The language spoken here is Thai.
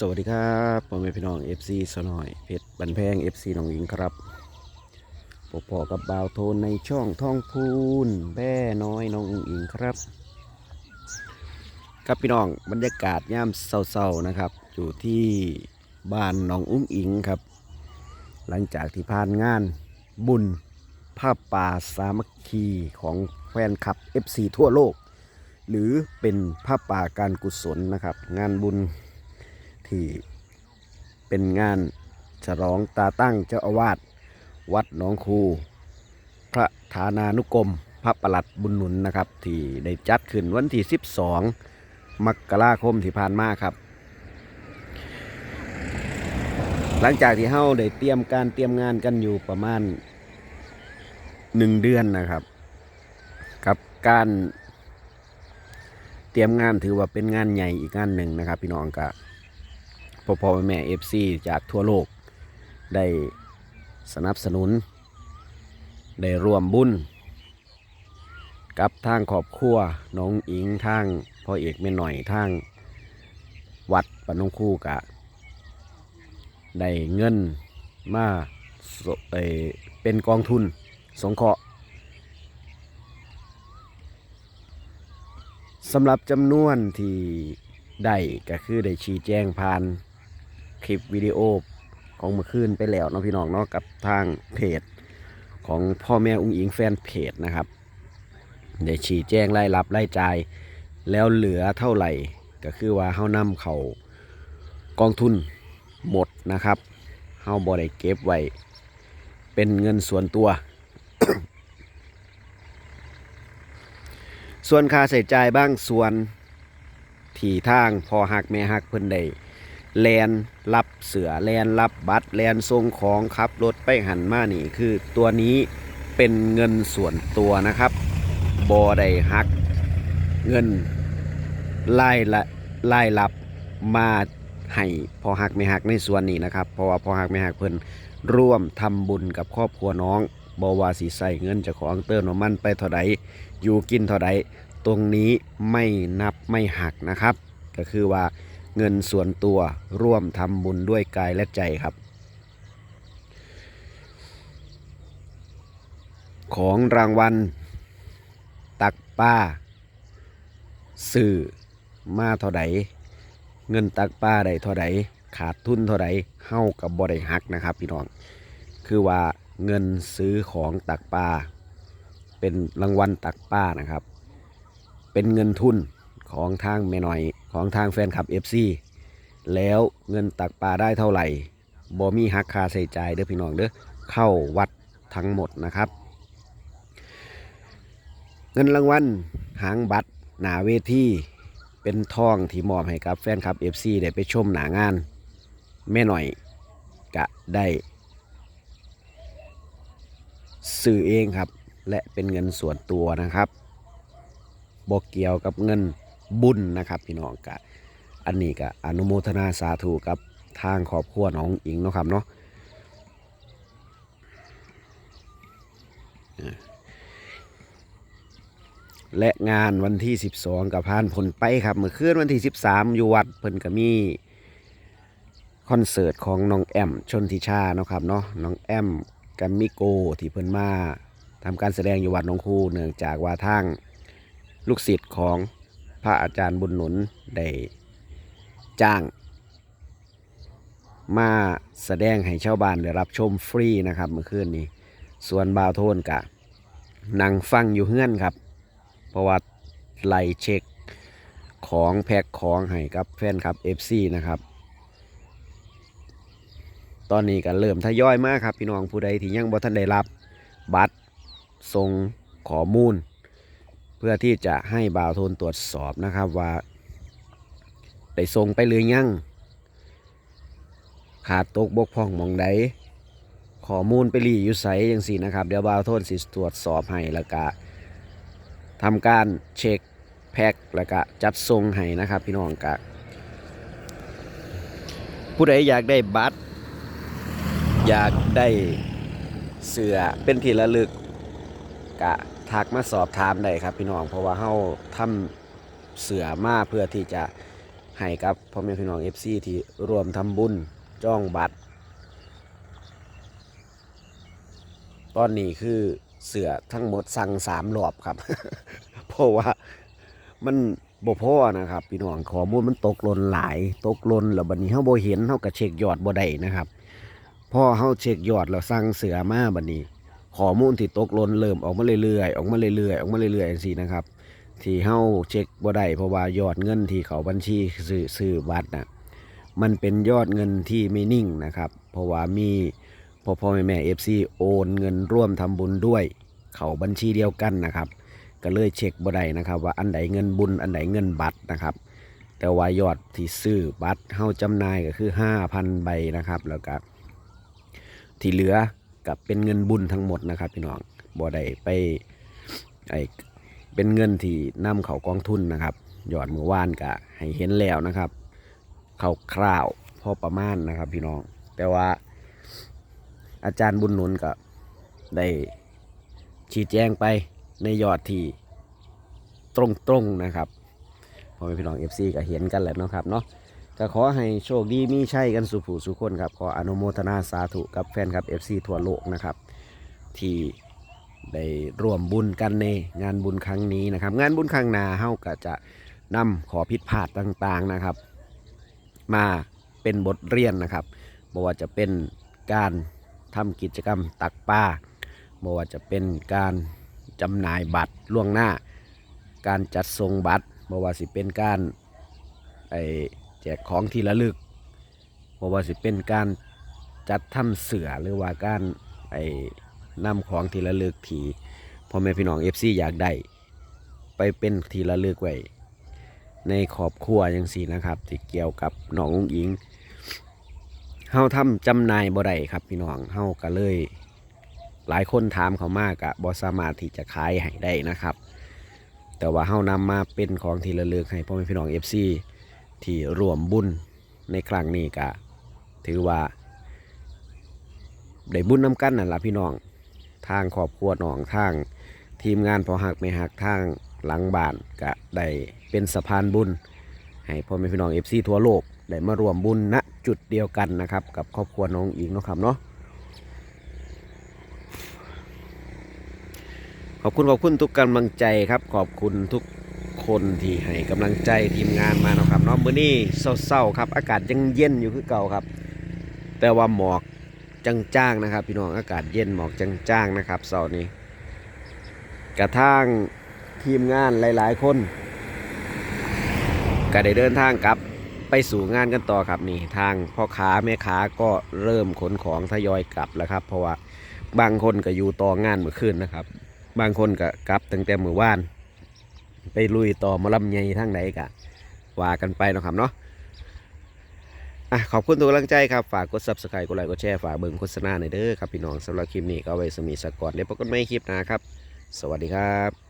สวัสดีครับผมเป็นพี่น้อง FC สนอยเพชรบันแพง FC น้องหญิงครับพบพอกับบ่าวโทนในช่องท่องพูนแบ่น้อยน้องอุ๋งอิงครับ ครับพี่น้องบรรยากาศย่ำเศร้าๆนะครับ อยู่ที่บ้านน้องอุ้งอิงครับ หลังจากที่ผ่านงานบุญผ้าป่าสามัคคีของแฟนคลับ FC ทั่วโลก หรือเป็นผ้าป่าการกุศลนะครับ งานบุญ ที่เป็นงานฉลองตาตั้งเจ้าอาวาสวัดหนองคู พระฐานานุกรม พระประหลัดบุญหนุนนะครับ ที่ได้จัดขึ้นวันที่ 12 มกราคมที่ผ่านมาครับ หลังจากที่เฮาได้เตรียมการเตรียมงานกันอยู่ประมาณหนึ่งเดือนนะครับ กับการเตรียมงานถือว่าเป็นงานใหญ่อีกงานหนึ่งนะครับ พี่น้องกับ พ่อพ่อแม่เอฟซีจากทั่วโลก ได้สนับสนุน ได้ร่วมบุญ กับทางครอบครัวน้องอิงทางพ่อเอกแม่หน่อยทางวัดปานนงคู่กะ ได้เงินมาเป็นกองทุนสงเคราะห์สำหรับจำนวนที่ได้ก็คือได้ชี้แจงผ่าน คลิปวิดีโอของเมื่อคืนไปแล้วเนาะพี่น้องเนาะกับทางเพจของพ่อแม่อุ้งอิงแฟนเพจนะครับได้ชี้แจ้งรายรับรายจ่ายแล้วเหลือเท่าไหร่ก็คือว่าเฮานำเขากองทุนหมดนะครับเฮาบ่ได้เก็บไว้เป็นเงินส่วนตัว ส่วนค่าใช้จ่ายบ้างส่วนที่ทางพอหักแม่หักเพิ่นได้ แลนรับเสือแลนรับบัตรแลนส่งของขับรถไปหันมานี่คือตัวนี้เป็นเงินส่วนตัวนะครับบอได้หัก เงินไล่ละไล่รับมาให้พอหักไม่หักในส่วนนี้นะครับเพราะว่าพอหักไม่หักเพิ่นร่วมทำบุญกับครอบครัวน้องบอว่าสิใส่เงินจากของเติมน้ำมันไปเท่าใดอยู่กินเท่าใดตรงนี้ไม่นับไม่หักนะครับ ก็คือว่า เงินส่วนตัวร่วมทำบุญด้วยกายและใจครับ ของรางวัล ตักป้า สื่อมาเท่าใดเงินตักป้าได้เท่าใดขาดทุนเท่าใดเฮ้ากับบริหักนะครับ พี่น้อง คือว่าเงินซื้อของตักปลาเป็นรางวัลตักป้านะครับ เป็นเงินทุนของทางแม่หน่อย ของทางแฟนคลับ FC แล้วเงินตักปลาได้เท่าไหร่บ่มีหักค่าใช้จ่ายเด้อพี่น้องเด้อเข้าวัดทั้งหมดนะครับ เงินรางวัลหางบัตรหนาเวทีเป็นทองที่มอบให้กับแฟนคลับ FC ได้ไปชมหนางาน แม่หน่อยกะได้ซื้อเองครับ และเป็นเงินส่วนตัวนะครับบอกเกี่ยวกับเงิน บุญนะครับ พี่น้องกะอันนี้ก็อนุโมทนาสาธุกับทางครอบครัวน้องอิงเนาะครับเนาะและงานวันที่ 12 กับพานผลไปครับเมื่อคืนวันที่ 13 อยู่วัดเพิ่นก็มีคอนเสิร์ตของน้องแอม ชนทิชาเนาะครับเนาะน้องแอมกัมมิโกที่เพิ่นมาทำการแสดงอยู่วัดหนองคูเนื่องจากว่าทางลูกศิษย์ของ ระอาจารย์บุญหนุนได้จ้าง มาแสดงให้ชาวบ้านได้รับชมฟรีนะครับเมื่อคืนนี้ ส่วนบาวโทนกะนั่งฟังอยู่เฮือนครับ เพราะว่าไล่เช็คของแพ็คของให้กับแฟนคลับ FC นะครับ ตอนนี้ก็เริ่มทยอยมากครับ พี่น้องผู้ใดที่ยังบ่ทันได้รับ บัตรส่งข้อมูล เพื่อที่จะให้บ่าวโทนตรวจสอบนะครับว่าได้ส่งไปหรือยังขาดตกบกพร่องมองใดข้อมูลไปรีอยู่ไสยังสี่นะครับ เดี๋ยวบ่าวโทนสิตรวจสอบให้แล้วก็ทำการเช็คแพ็คแล้วก็จัดส่งให้นะครับ พี่น้องกะผู้ใดอยากได้บัตร อยากได้เสือเป็นที่ระลึกกะ ทักมาสอบถามได้ครับ พี่น้องเพราะว่าเฮาทำเสือมาเพื่อที่จะให้กับพ่อแม่พี่น้อง FC ที่รวมทำบุญจ้องบัตร ตอนนี้คือเสือทั้งหมดสั่งสามรอบครับ เพราะว่ามันบ่พอนะครับ พี่น้องข้อมูลมันตกหล่นหลาย ตกหล่นแล้วบัดนี้เฮาบ่เห็นเฮาก็เช็คยอดบ่ได้นะครับพอเฮาเช็คยอดแล้วสั่งเสือมาบัดนี้ ข้อมูลที่ตกหล่นเริ่มออกมาเรื่อยๆ ออกมาเรื่อยๆ ออกมาเรื่อยๆจังซี่นะครับ ที่เฮาเช็คบ่ได้เพราะว่ายอดเงินที่เขาบัญชีซื้อซื้อบัตรน่ะมันเป็นยอดเงินที่ไม่นิ่งนะครับ เพราะว่ามีพ่อพ่อแม่แม่เอฟซีโอนเงินร่วมทำบุญด้วย เขาบัญชีเดียวกันนะครับ ก็เลยเช็คบ่ได้นะครับ ว่าอันใดเงินบุญอันใดเงินบัตรนะครับ แต่ว่ายอดที่ซื้อบัตรเฮาจำหน่ายก็คือ 5,000 ใบนะครับ แล้วก็ที่เหลือ กับเป็นเงินบุญทั้งหมดนะครับพี่น้องบ่ได้ไปไอเป็นเงินที่นำเขากองทุนนะครับหยอดมือว่านก็ให้เห็นแล้วนะครับเขาคร่าวพอประมาณนะครับพี่น้อง แต่ว่าอาจารย์บุญนุนก็ได้ชี้แจงไปในยอดที่ตรงๆนะครับพอแม่พี่น้อง FC ก็เห็นกันแล้วนะครับเนาะ ก็ขอให้โชคดีมีชัยกันสุผู้สุคนครับ ขออนุโมทนาสาธุกับแฟนครับ FC ทั่วโลกนะครับ ที่ได้ร่วมบุญกันในงานบุญครั้งนี้นะครับ งานบุญครั้งหน้าเฮาก็จะนำขอผิดพลาดต่างๆนะครับ มาเป็นบทเรียนนะครับบ่ว่าจะเป็นการทำกิจกรรมตักปลาบ่ว่าจะเป็นการจำหน่ายบัตรล่วงหน้า การจัดส่งบัตรบ่ว่าสิเป็นการไอ จกของที่ระลึกบ่ว่าสิเป็นการจัดทำเสือหรือว่าการไอนำของที่ระลึกที่พ่อแม่พี่น้องเอฟซีอยากได้ไปเป็นที่ระลึกไว้ในครอบครัวอย่างสีนะครับที่เกี่ยวกับหนองอุ้งอิงเฮาทำจำหน่ายบ่ได้ครับพี่น้องเฮาก็เลย หลายคนถามเขามากอะบ่สามารถที่จะขายให้ได้นะครับ แต่ว่าเฮานำมาเป็นของที่ระลึกให้พ่อแม่พี่น้องเอฟซี ที่ร่วมบุญในครั้งนี้ก็ถือว่าได้บุญน้ำกันนั่นละพี่น้อง ทางครอบครัวน้องทาง ทีมงานพอหักไม่หักทางหลังบ้านก็ได้เป็นสะพานบุญ ให้พ่อแม่พี่น้องเอฟซีทั่วโลกได้มารวมบุญณจุดเดียวกันนะครับ กับครอบครัวน้องอิงนะครับเนาะขอบคุณขอบคุณทุกกำลังใจครับ ขอบคุณทุกคนที่ให้กำลังใจทีมงานมานะ เนาะมื้อนี้เศร้าๆครับ อากาศยังเย็นอยู่คือเก่าครับ แต่ว่าหมอกจางๆนะครับ พี่น้องอากาศเย็นหมอกจางๆนะครับเสาร์นี้ กระทั่งทีมงานหลาย ๆ คนก็ได้เดินทางกลับไปสู่งานกันต่อครับนี่ ทางพ่อค้าแม่ค้าก็เริ่มขนของทยอยกลับแล้วครับ เพราะว่าบางคนก็อยู่ต่องานเมื่อคืนนะครับ บางคนก็กลับตั้งแต่เมื่อวาน ไปลุยต่อมาลำใหญ่ทางไหนกะ ว่ากันไปนะครับเนาะอะขอบคุณทุกกำลังใจครับ ฝากกด subscribe กดไลค์กดแชร์ฝากเบิ่งโฆษณาหน่อยเด้อครับพี่น้องสำหรับคลิปนี้ก็เอาไว้สมีสกก่อนเดี๋ยวพบกันใหม่คลิปหน้าครับ สวัสดีครับ